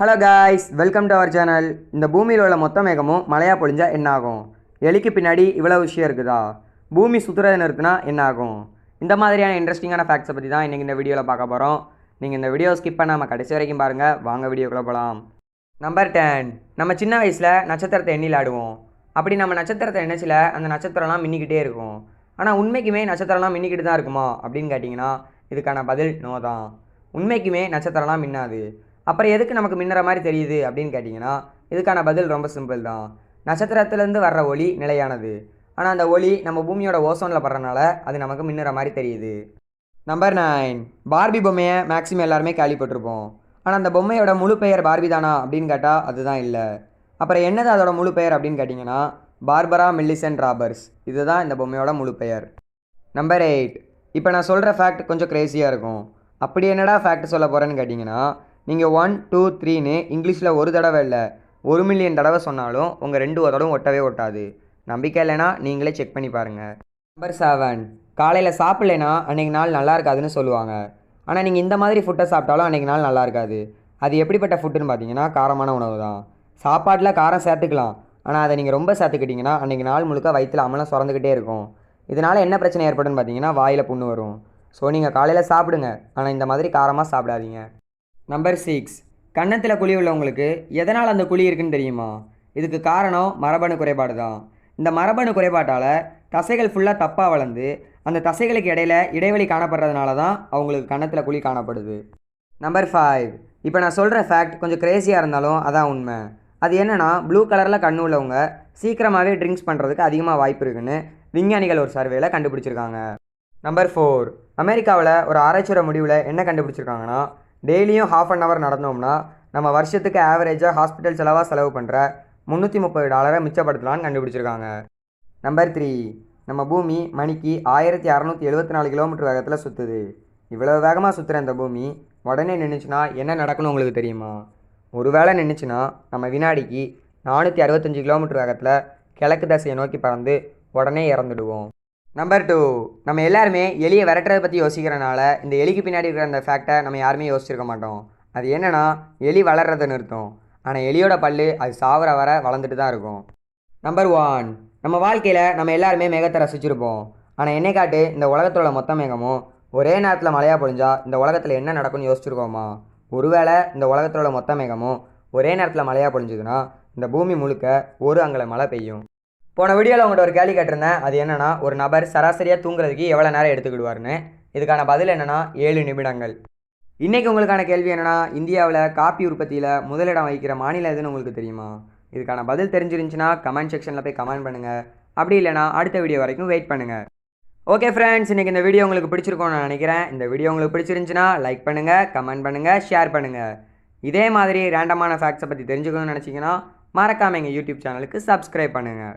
Hello guys welcome to our channel இந்த பூமியில் உள்ள மொத்த மேகமும் மழையாக பொழிஞ்சா என்ன ஆகும் எலிக்கு பின்னாடி இவ்வளோ விஷயம் இருக்குதா? பூமி சுற்றுறதை நிறுத்தினா என்ன ஆகும் இந்த மாதிரியான இன்ட்ரெஸ்டிங்கான ஃபேக்ட்ஸை பற்றி தான் இன்றைக்கி இந்த வீடியோவில் பார்க்க போகிறோம் நீங்கள் இந்த வீடியோ ஸ்கிப் பண்ணாமல் கடைசி வரைக்கும் பாருங்கள் வாங்க வீடியோக்குள்ளே போகலாம் நம்பர் டென் நம்ம சின்ன வயசில் நட்சத்திரத்தை எண்ணில் ஆடுவோம். அப்படி நம்ம நட்சத்திரத்தை நினச்சில அந்த நட்சத்திரம்லாம் மின்னிக்கிட்டே இருக்கும். ஆனால் உண்மைக்குமே நட்சத்திரம்லாம் மின்னிக்கிட்டு தான் இருக்குமா? அப்படின்னு கேட்டிங்கன்னா இதுக்கான பதில் நோ தான். உண்மைக்குமே நட்சத்திரம்லாம் மின்னாது. அப்புறம் எதுக்கு நமக்கு மின்னுற மாதிரி தெரியுது அப்படின்னு கேட்டிங்கன்னா இதுக்கான பதில் ரொம்ப சிம்பிள் தான். நட்சத்திரத்துலேருந்து வர்ற ஒளி நிலையானது. ஆனால் அந்த ஒளி நம்ம பூமியோட ஓசோனில் படுறனால அது நமக்கு மின்னுற மாதிரி தெரியுது. நம்பர் நைன் பார்பி பொம்மையை மேக்ஸிமம் எல்லாருமே கேள்விப்பட்டிருப்போம். ஆனால் அந்த பொம்மையோட முழு பெயர் பார்பி தானா அப்படின்னு கேட்டால் அதுதான் இல்லை. அப்புறம் என்னது அதோட முழு பெயர் அப்படின்னு கேட்டிங்கன்னா பார்பரா மில்லிசன் ராபர்ஸ். இதுதான் இந்த பொம்மையோட முழு பெயர். நம்பர் எயிட் இப்போ நான் சொல்கிற ஃபேக்ட் கொஞ்சம் க்ரேஸியாக இருக்கும். அப்படி என்னடா ஃபேக்ட் சொல்ல போகிறேன்னு கேட்டிங்கன்னா நீங்கள் ஒன் டூ த்ரீன்னு இங்கிலீஷில் ஒரு தடவை இல்லை ஒரு மில்லியன் தடவை சொன்னாலும் உங்கள் ரெண்டு உதடும் ஒட்டவே ஒட்டாது. நம்பிக்கை இல்லைன்னா நீங்களே செக் பண்ணி பாருங்கள் நம்பர் செவன் காலையில் சாப்பிட்லேனா அன்றைக்கி நாள் நல்லா இருக்காதுன்னு சொல்லுவாங்க. ஆனால் நீங்கள் இந்த மாதிரி ஃபுட்டை சாப்பிட்டாலும் அன்றைக்கி நாள் நல்லா இருக்காது. அது எப்படிப்பட்ட ஃபுட்டுன்னு பார்த்தீங்கன்னா காரமான உணவு தான். சாப்பாட்டில் காரம் சேர்த்துக்கலாம். ஆனால் அதை நீங்கள் ரொம்ப சேர்த்துக்கிட்டிங்கன்னா அன்றைக்கி நாள் முழுக்க வயிற்றில் அமலம் சுரந்துக்கிட்டே இருக்கும். இதனால் என்ன பிரச்சனை ஏற்படும்னு பார்த்தீங்கன்னா வாயில் புண்ணு வரும். ஸோ நீங்கள் காலையில் சாப்பிடுங்க. ஆனால் இந்த மாதிரி காரமாக சாப்பிடாதீங்க. நம்பர் சிக்ஸ் கன்னத்தில் குழி உள்ளவங்களுக்கு எதனால் அந்த குழி இருக்குன்னு தெரியுமா? இதுக்கு காரணம் மரபணு குறைபாடு தான். இந்த மரபணு குறைபாட்டால் தசைகள் ஃபுல்லாக தப்பாக வளர்ந்து அந்த தசைகளுக்கு இடையில இடைவெளி காணப்படுறதுனால தான் அவங்களுக்கு கன்னத்தில் குழி காணப்படுது. நம்பர் ஃபைவ் இப்போ நான் சொல்கிற ஃபேக்ட் கொஞ்சம் க்ரேஸியாக இருந்தாலும் அதான் உண்மை. அது என்னென்னா ப்ளூ கலரில் கண்ணு உள்ளவங்க சீக்கிரமாகவே ட்ரிங்க்ஸ் பண்ணுறதுக்கு அதிகமாக வாய்ப்பு இருக்குன்னு விஞ்ஞானிகள் ஒரு சர்வேல கண்டுபிடிச்சிருக்காங்க. நம்பர் ஃபோர் அமெரிக்காவில் ஒரு ஆராய்ச்சியோட முடிவில் என்ன கண்டுபிடிச்சிருக்காங்கன்னா டெய்லியும் ஹாஃப் அன் ஹவர் நடந்தோம்னா நம்ம வருஷத்துக்கு ஆவரேஜாக ஹாஸ்பிட்டல் செலவாக செலவு பண்ணுற முந்நூற்றி முப்பது டாலரை மிச்சப்படுத்தலாம்னு கண்டுபிடிச்சிருக்காங்க. நம்பர் த்ரீ நம்ம பூமி மணிக்கு ஆயிரத்தி அறநூற்றி எழுபத்தி நாலு கிலோமீட்டர் வேகத்தில் சுற்றுது இவ்வளோ வேகமாக சுற்றுற இந்த பூமி உடனே நின்றுச்சுன்னா என்ன நடக்கணும் உங்களுக்கு தெரியுமா? ஒரு வேளை நின்றுச்சுன்னா நம்ம வினாடிக்கு நானூற்றி அறுபத்தஞ்சு கிலோமீட்டர் வேகத்தில் கிழக்கு தசையை நோக்கி பறந்து உடனே இறந்துடுவோம். நம்பர் டூ நம்ம எல்லாருமே எலியை விரட்டுறதை பற்றி யோசிக்கிறனால இந்த எலிக்கு பின்னாடி இருக்கிற அந்த ஃபேக்டை நம்ம யாருமே யோசிச்சிருக்க மாட்டோம். அது என்னென்னா எலி வளர்கிறத நிறுத்தும். ஆனால் எலியோட பல்லு அது சாவர வர வளர்ந்துட்டு தான் இருக்கும். நம்பர் ஒன் நம்ம வாழ்க்கையில் நம்ம எல்லாருமே மேகத்தை ரசிச்சிருப்போம். ஆனால் என்னை காட்டு இந்த உலகத்தோட மொத்த மேகமும் ஒரே நேரத்தில் மழையாக பொழிஞ்சால் இந்த உலகத்தில் என்ன நடக்கும்னு யோசிச்சிருக்கோமா? ஒருவேளை இந்த உலகத்தோட மொத்த மேகமும் ஒரே நேரத்தில் மழையாக பொழிஞ்சுதுன்னா இந்த பூமி முழுக்க ஒரு அங்கல மழை பெய்யும். போன வீடியோவில் உங்கள்கிட்ட ஒரு கேள்வி கேட்டிருந்தேன். அது என்னன்னா ஒரு நபர் சராசரியாக தூங்குறதுக்கு எவ்வளோ நேரம் எடுத்துக்கிடுவார்னு இதுக்கான பதில் என்னென்னா ஏழு நிமிடங்கள். இன்றைக்கி உங்களுக்கான கேள்வி என்னென்னா இந்தியாவில் காப்பி உற்பத்தியில் முதலிடம் வகிக்கிற மாநிலம் எதுன்னு உங்களுக்கு தெரியுமா? இதுக்கான பதில் தெரிஞ்சிருந்துச்சுன்னா கமெண்ட் செக்ஷனில் போய் கமெண்ட் பண்ணுங்கள் அப்படி இல்லைனா அடுத்த வீடியோ வரைக்கும் வெயிட் பண்ணுங்கள் ஓகே ஃப்ரெண்ட்ஸ் இன்றைக்கி இந்த வீடியோ உங்களுக்கு பிடிச்சிருக்கோன்னு நான் நினைக்கிறேன். இந்த வீடியோ உங்களுக்கு பிடிச்சிருந்துச்சுன்னா லைக் பண்ணுங்கள் கமெண்ட் பண்ணுங்கள் ஷேர் பண்ணுங்கள் இதே மாதிரி ரேண்டமான ஃபேக்ட்ஸை பற்றி தெரிஞ்சுக்கணும்னு நினச்சிங்கன்னா மறக்காமல் எங்கள் யூடியூப் சேனலுக்கு சப்ஸ்கிரைப் பண்ணுங்கள்